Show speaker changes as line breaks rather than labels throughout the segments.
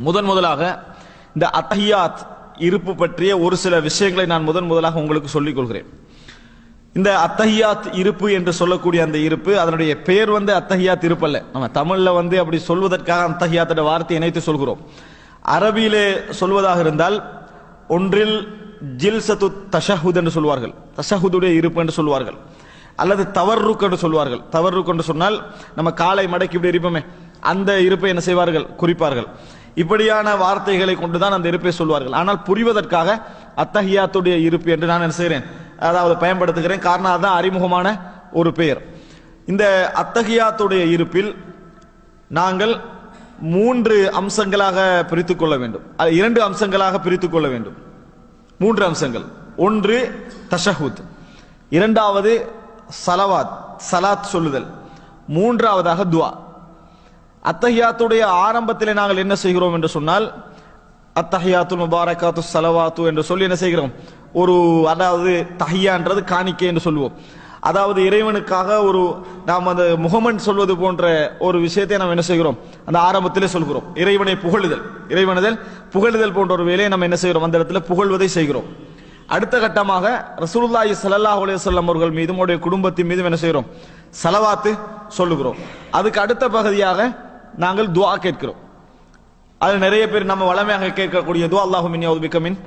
முதன் முதலாக இந்த அத்தஹியாத் இருப்பு பற்றிய ஒரு சில விஷயங்களை நான் முதன் முதலாக உங்களுக்கு சொல்லிக் கொள்கிறேன். இந்த அத்தஹியாத் இருப்பு என்று சொல்லக்கூடிய அந்த இருப்பு அதனுடைய பெயர் வந்து அத்தஹியாத் இருப்பல்ல நம்ம தமிழில் வந்து அப்படி சொல்வதற்காக அத்தஹியாத்தோட வார்த்தை இணைத்து சொல்கிறோம். அரபியிலே சொல்வதாக இருந்தால் ஒன்றில் ஜில்சத்து தஷஹுத் என்று சொல்வார்கள். தஷஹுதுடைய இருப்பு என்று சொல்வார்கள். அல்லது தவறுக் என்று சொல்வார்கள். தவறுக் என்று சொன்னால் நம்ம காலை மடக்கி இப்படி இருப்போமே அந்த இருப்பை என்ன செய்வார்கள்? குறிப்பார்கள். இப்படியான வார்த்தைகளை கொண்டுதான் அந்த இருப்பை சொல்வார்கள். ஆனால் புரிவதற்காக அத்தஹியாத்துடைய இருப்பு என்று நான் என்ன செய்கிறேன்? அதாவது பயன்படுத்துகிறேன். காரணம் அதுதான் அறிமுகமான ஒரு பெயர். இந்த அத்தஹியாத்துடைய இருப்பில் நாங்கள் மூன்று அம்சங்களாக பிரித்து கொள்ள வேண்டும். அது இரண்டு அம்சங்களாக பிரித்து கொள்ள வேண்டும். மூன்று அம்சங்கள். ஒன்று தஷஹூத். இரண்டாவது சலவாத் சலாத் சொல்லுதல். மூன்றாவதாக துவா. அத்தஹியாத்துடைய ஆரம்பத்திலே நாங்கள் என்ன செய்கிறோம் என்று சொன்னால் அத்தஹியாத்து முபாரகாத்து சலவாத்து என்று சொல்லி என்ன செய்கிறோம்? ஒரு அதாவது தஹியான்றது காணிக்கை என்று சொல்லுவோம். அதாவது இறைவனுக்காக ஒரு நாம் அந்த முகமன் சொல்வது போன்ற ஒரு விஷயத்தை நாம் என்ன செய்கிறோம்? அந்த ஆரம்பத்திலே சொல்கிறோம். இறைவனை புகழுதல். இறைவனுதல் புகழுதல் போன்ற ஒரு வேலையை நம்ம என்ன செய்கிறோம்? அந்த இடத்துல புகழ்வதை செய்கிறோம். அடுத்த கட்டமாக ரசூலுல்லாஹி சல்லாஹ் அலையம் அவர்கள் மீதும் அவருடைய குடும்பத்தின் மீதும் என்ன செய்கிறோம்? சலவாத்து சொல்லுகிறோம். அதுக்கு அடுத்த பகுதியாக நாங்கள் துவா கேட்கிறோம். அது நிறைய பேர் நம்ம வளமையாக கேட்கக்கூடிய துவா அல்லாஹு மின்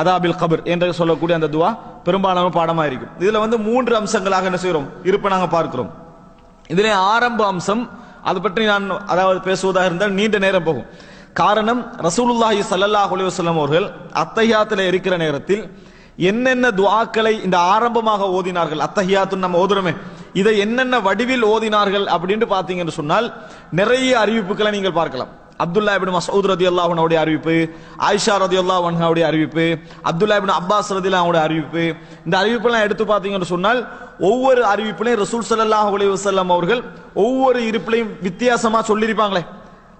அதாபில் கபர் என்று சொல்லக்கூடிய அந்த துவா பெரும்பாலான பாடமாக இருக்கும். இதில் வந்து மூன்று அம்சங்களாக என்ன செய்கிறோம்? இருப்ப நாங்கள் பார்க்கிறோம். இதிலே ஆரம்ப அம்சம் அது பற்றி நான் அதாவது பேசுவதாக இருந்தால் நீண்ட நேரம் போகும். காரணம் ரசூலுல்லாஹி சல்லல்லாஹ் அலைஹி அவர்கள் அத்தஹியாத்தில் இருக்கிற நேரத்தில் என்னென்ன துவாக்களை இந்த ஆரம்பமாக ஓதினார்கள்? அத்தஹியாத்து நம்ம ஓதுறோமே. இதை என்னென்ன வடிவில் ஓதினார்கள் அப்படின்னு பார்த்தீங்கன்னு சொன்னால் நிறைய அறிவிப்புகளை நீங்கள் பார்க்கலாம். அப்துல்லா இபின் மசூத் ரதி அல்லாஹனுடைய அறிவிப்பு ஆயிஷா ரதி அல்லாஹனுடைய அறிவிப்பு அப்துல்லா இபின் அப்பாஸ் ரதி அல்லாஹனுடைய அறிவிப்பு. இந்த அறிவிப்பெல்லாம் எடுத்து பார்த்தீங்கன்னு சொன்னால் ஒவ்வொரு அறிவிப்புலையும் ரசூல் சல்லாஹ் அலைஹி அவர்கள் ஒவ்வொரு இருப்பிலையும் வித்தியாசமாக சொல்லியிருப்பாங்களே.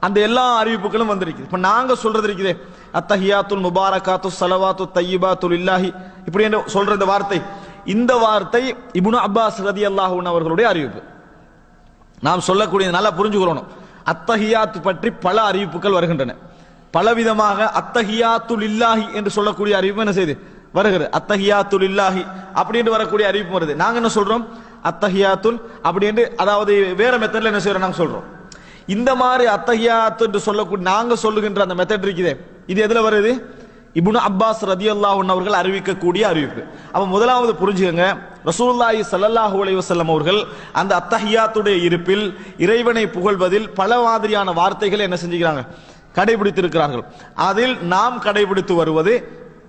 அந்த எல்லா அறிவிப்புகளும் வந்திருக்கு இப்போ நாங்கள் சொல்றது இருக்குதே அத்தஹியாத்துல் முபாரகாத்து சலவாத்து தையபாத்துல் இல்லாஹி. இப்படி என்று சொல்ற இந்த வார்த்தை இந்த வார்த்தை இபுனு அப்பாஸ் ரதி அல்லாஹூன் அவர்களுடைய அறிவிப்பு. நாம் சொல்லக்கூடியது நல்லா புரிஞ்சுக்கொள்ளணும். அத்தஹியாத் பற்றி பல அறிவிப்புகள் வருகின்றன. பலவிதமாக அத்தஹியாத்துல் இல்லாஹி என்று சொல்லக்கூடிய அறிவிப்பு என்ன செய்யுது வருகிறது. அத்தஹியாத்துல் இல்லாஹி அப்படின்னு வரக்கூடிய அறிவிப்பு வருது. நாங்க என்ன சொல்றோம்? அத்தஹியாத்துல் அப்படின்னு அதாவது வேற மெத்தட்ல என்ன செய்யறோம் நாங்க சொல்றோம். இந்த மாதிரி அத்தஹியாத்து என்று சொல்லக்கூடிய நாங்க சொல்லுகின்ற அந்த மெத்தட் இருக்குதே. இது எதுல வருது? இபுனு அப்பாஸ் ரதியல்லாஹு அவர்கள் அறிவிக்கக்கூடிய அறிவிப்பு. அப்போ முதலாவது புரிஞ்சுக்கங்க ரசூலுல்லாஹி ஸல்லல்லாஹு அலைவசல்லம் அவர்கள் அந்த அத்தஹியாத்துடைய இருப்பில் இறைவனை புகழ்வதில் பல மாதிரியான வார்த்தைகளை என்ன செஞ்சுக்கிறாங்க? கடைபிடித்திருக்கிறார்கள். அதில் நாம் கடைபிடித்து வருவது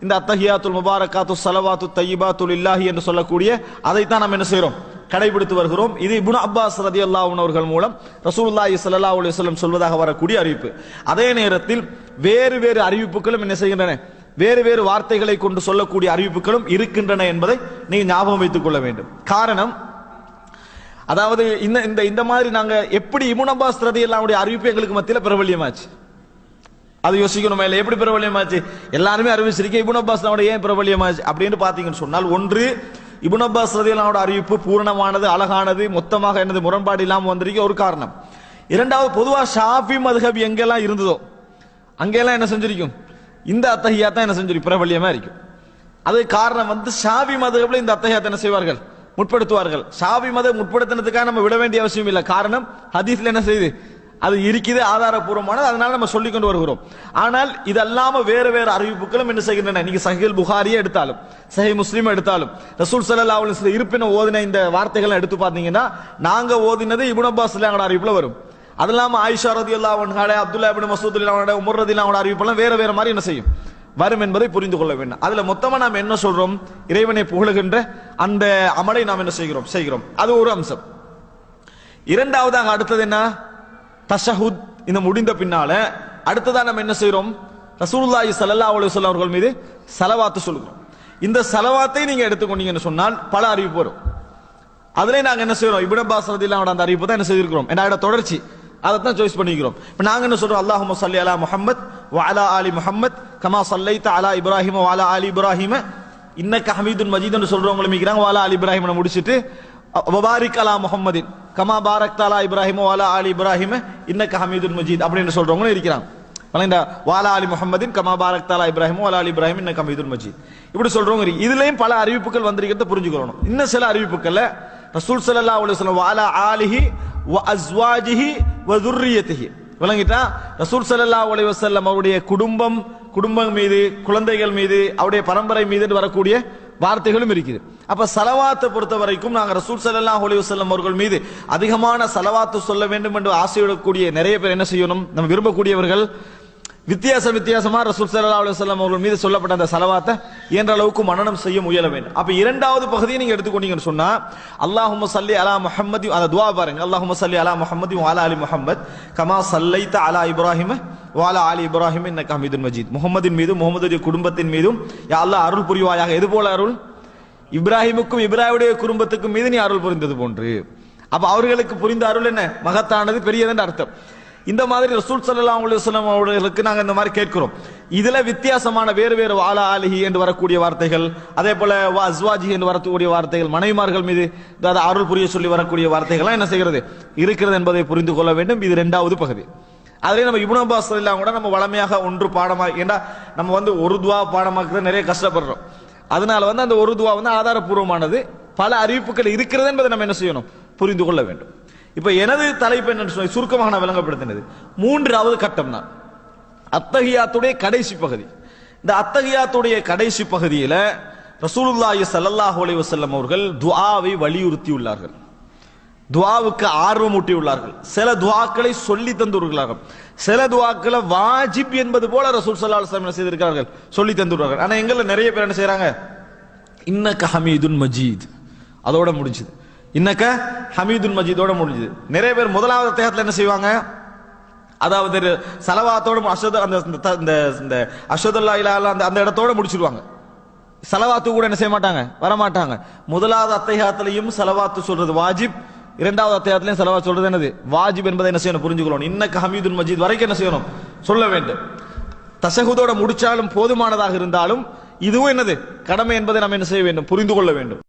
இந்த அத்தஹியாத்துல் முபாரக்காத்து சலவாத்து தையிபாத்துல் இல்லாஹி என்று சொல்லக்கூடிய அதைத்தான் நாம் என்ன செய்கிறோம் கடைபிடித்து வருகிறோம். இது இபுன் அப்பாஸ் ரதியல்லாஹு அவர்கள் மூலம் ரசூல்லாஹி சல்லா அலைஹி வஸல்லம் சொல்வதாக வரக்கூடிய அறிவிப்பு. அதே நேரத்தில் வேறு வேறு அறிவிப்புகளும் என்ன செய்கின்றன? வேறு வேறு வார்த்தைகளை கொண்டு சொல்லக்கூடிய அறிவிப்புகளும் இருக்கின்றன என்பதை நீங்கள் ஞாபகம் வைத்துக் கொள்ள வேண்டும். காரணம் அதாவது இந்த இந்த இந்த மாதிரி நாங்கள் எப்படி இமுன் அப்பாஸ் ரதியல்லாஹுடைய அறிவிப்பு எங்களுக்கு மத்தியில் பிரபல்யமாச்சு? அது யோசிக்கணுமா இல்லை எப்படி பிரபல்யமாச்சு? எல்லாருமே அறிவிச்சிருக்கேன் இபுன் அப்பாஸ் ஏன் பிரபல்யமாச்சு? அப்படின்னு பார்த்தீங்கன்னு சொன்னால் ஒன்று இபுன் அப்பாஸ் ரதியல்லாவோட அறிவிப்பு பூரணமானது அழகானது மொத்தமாக எனது முரண்பாடு இல்லாமல் வந்திருக்க ஒரு காரணம். இரண்டாவது பொதுவா ஷாஃபி மதுஹப் எங்கெல்லாம் இருந்ததோ அங்கெல்லாம் என்ன செஞ்சிருக்கும்? இந்த அத்தகையா தான் என்ன செஞ்சிருக்கும்? பிரபல்யமாக இருக்கும். அது காரணம் வந்து ஷாஃபி மதுகபில் இந்த அத்தகையாத்தை என்ன செய்வார்கள்? முற்படுத்துவார்கள். ஷாஃபி மத முற்படுத்தினதுக்காக நம்ம விட வேண்டிய அவசியம் இல்லை. காரணம் ஹதீஸ்ல என்ன செய்யுது அது இருக்குது ஆதாரபூர்வமானது அதனால நம்ம சொல்லி கொண்டு வருகிறோம். ஆனால் இதல்லாம வேற வேற அறிவிப்புகளும் என்ன செய்கின்றன? நீங்க சஹில் புகாரியே எடுத்தாலும் சஹி முஸ்லீம் எடுத்தாலும் ரசூல் சல்லா அலுவலி வஸல்லம் இருப்பின ஓதின இந்த வார்த்தைகளை எடுத்து பார்த்தீங்கன்னா நாங்க ஓதினது இப்னு அப்பாஸ் ரலியல்லாஹு அறிவிப்புல வரும். அது இல்லாமல் ஆயிஷா ரதியல்லாஹு அன்ஹாட அப்துல்லா இப்னு மசூத் இல்லாவோட உமர் இல்லாவோட அறிவிப்பெல்லாம் வேற வேற மாதிரி என்ன செய்யும்? வரும் என்பதை புரிந்து கொள்ள வேண்டும். அதுல மொத்தமா நாம் என்ன சொல்றோம்? இறைவனை புகழுகின்ற அந்த அமலை நாம் என்ன செய்கிறோம்? செய்கிறோம். அது ஒரு அம்சம். இரண்டாவதாக அடுத்தது என்ன? தஷஹுத் இந்த முடிந்த பின்னால அடுத்ததான் நம்ம என்ன செய்யறோம் ரசூலுல்லாஹி ஸல்லல்லாஹு அலைஹி வஸல்லம் அவர்கள் மீது சலவாத்து சொல்கிறோம் இந்த சலவாத்தை நீங்க எடுத்துக்கொண்டீங்கன்னு சொன்னால் பல அறிவிப்பு வரும். அதுல நாங்க என்ன செய்யறோம் இப்னு அப்பாஸ் ரலியல்லாஹு அந்த அறிவிப்பு தான் என்ன செய்திருக்கிறோம். என்னோட தொடர்ச்சி. அதை தான் சாய்ஸ் பண்ணிக்கிறோம். இப்போ நாங்க என்ன சொல்றோம்? அல்லாஹும்ம சல்லி அலா முஹம்மத் வாலா அலி ஆலி முஹம்மத் கமா ஸல்லைத அலா இப்ராஹிம வாலா அலி ஆலி இப்ராஹிம. இன்னக்க ஹமீதுன் மஜீத்னு சொல்றவங்களும் இருக்கிறாங்க வ அலா ஆலி இப்ராஹிம முடிச்சிட்டு வபாரிக் அலா முகமதின் கமா பாரக் அலா இப்ராஹிமோ அலா ஆலி இப்ராஹிம இன்னக்க ஹமீதுன் மஜீத் அப்படின்னு சொல்றவங்களும் இருக்கிறாங்க இந்த வாலா அலி முகமதின் கமா பாரக் தாலா இப்ராஹிம் வாலா அலி இப்ராஹிம் இன்னக்க கமீதுல் மஜீத் இப்படி சொல்றவங்க இதுலயும் பல அறிவிப்புகள் வந்திருக்கிறத புரிஞ்சுக்கணும் இன்னும் சில அறிவிப்புகள்ல ரசூல் சல்லா அலி சொல்லம் வாலா ஆலிஹி வ அஸ்வாஜிஹி வ துர்ரியத்திஹி விளங்கிட்டா ரசூல் சல்லா அலி வசல்லம் அவருடைய குடும்பம் குடும்பம் மீது குழந்தைகள் மீது அவருடைய பரம்பரை மீது வரக்கூடிய வார்த்தைகளும் இருக்குது. அப்ப சலவாத்தை பொறுத்த வரைக்கும் நாங்கள் ரசூல் சல்லா அலைஹி அவர்கள் மீது அதிகமான சலவாத்து சொல்ல வேண்டும் என்று ஆசையிடக்கூடிய நிறைய பேர் என்ன செய்யணும்? நம்ம விரும்பக்கூடியவர்கள் வித்தியாச வித்தியாசமா ரசூல் சல்லா அலுவலம் அவர்கள் மீது சொல்லப்பட்ட அந்த சலவாத்தை என்ற அளவுக்கு மனநம் செய்ய முயல வேண்டும். அப்ப இரண்டாவது பகுதியை நீங்க எடுத்துக்கொண்டீங்கன்னு சொன்னா அல்லாஹும் சல்லி அலா முஹம்மதி அந்த துவா பாருங்க. அல்லாஹும் சல்லி அலா முஹம்மதி அலா அலி முஹம்மத் கமா சல்லைத்த அலா இப்ராஹிம வாலா அலி இப்ராஹிம் இன்னக்கு ஹமீதுன் மஜீத். முகமதின் மீதும் முகமதுடைய குடும்பத்தின் மீதும் யா அல்லாஹ் அருள் புரிவாயாக. எது போல அருள்? இப்ராஹிமுக்கும் இப்ராஹிமுடைய குடும்பத்துக்கும் மீது நீ அருள் புரிந்தது போன்று. அப்ப அவர்களுக்கு புரிந்த அருள் என்ன? மகத்தானது பெரியதுன்னு அர்த்தம். இந்த மாதிரி ரசூல் சல்லா அலுவலம் அவர்களுக்கு நாங்கள் இந்த மாதிரி கேட்கிறோம். இதுல வித்தியாசமான வேறு வேறு வாலா ஆலிஹி என்று வரக்கூடிய வார்த்தைகள் அதே போல வா அஸ்வாஜி என்று வரக்கூடிய வார்த்தைகள் மனைவிமார்கள் மீது அருள் புரிய சொல்லி வரக்கூடிய வார்த்தைகள்லாம் என்ன செய்கிறது? இருக்கிறது என்பதை புரிந்து கொள்ள வேண்டும். இது ரெண்டாவது பகுதி. அதுலயே நம்ம இப்னு அப்பாஸ் எல்லாம் கூட நம்ம வளமையாக ஒன்று பாடமா ஏன்னா நம்ம வந்து ஒரு துவா பாடமாக்குறது நிறைய கஷ்டப்படுறோம். அதனால வந்து அந்த ஒரு துவா வந்து ஆதாரபூர்வமானது. பல அறிவிப்புகள் இருக்கிறது என்பதை நம்ம என்ன செய்யணும்? புரிந்து கொள்ள வேண்டும். இப்போ எனது தலைப்பு என்னன்னு சொல்லி சுருக்கமாக நான் விளங்கப்படுத்தினது. மூன்றாவது கட்டம் தான் அத்தகையாத்துடைய கடைசி பகுதி. இந்த அத்தகையாத்துடைய கடைசி பகுதியில் ரசூலுல்லாஹி சல்லாஹ் அலி வசல்லம் அவர்கள் துஆவை வலியுறுத்தி துவாவுக்கு ஆர்வம் ஊட்டியுள்ளார்கள். சில துவாக்களை சொல்லி தந்துள்ளார்கள். சில துவாக்களை வாஜிப் என்பது போல ரசூல் ஸல்லல்லாஹு செய்திருக்கிறார்கள்? சொல்லி தந்துள்ளார்கள். ஆனால் எங்களில் நிறைய பேர் என்ன செய்கிறாங்க இன்னக்க ஹமீதுன் மஜீத். அதோட முடிஞ்சது. இன்னக்க ஹமீதுன் மஜீதோட முடிஞ்சது. நிறைய பேர் முதலாவது தேகத்தில் என்ன செய்வாங்க? அதாவது சலவாத்தோட அஷத் அந்த இந்த- இந்த இந்த அஷதுல்லா இலா அந்த அந்த இடத்தோட முடிச்சிருவாங்க. சலவாத்து கூட என்ன செய்ய மாட்டாங்க? வர மாட்டாங்க முதலாவது அத்தையாத்திலையும் சலவாத்து சொல்றது வாஜிப் இரண்டாவது அத்தியாயத்திலையும் செலவா சொல்றது என்னது? வாஜிப் என்பதை என்ன செய்யணும்? புரிஞ்சுக்கணும் இன்னக்கு ஹமீதுன் மஜீத் வரைக்கும் என்ன செய்யணும்? சொல்ல வேண்டும். தசகுதோட முடிச்சாலும் போதுமானதாக இருந்தாலும் இதுவும் என்னது? கடமை என்பதை நாம் என்ன செய்ய வேண்டும்? புரிந்து கொள்ள வேண்டும்.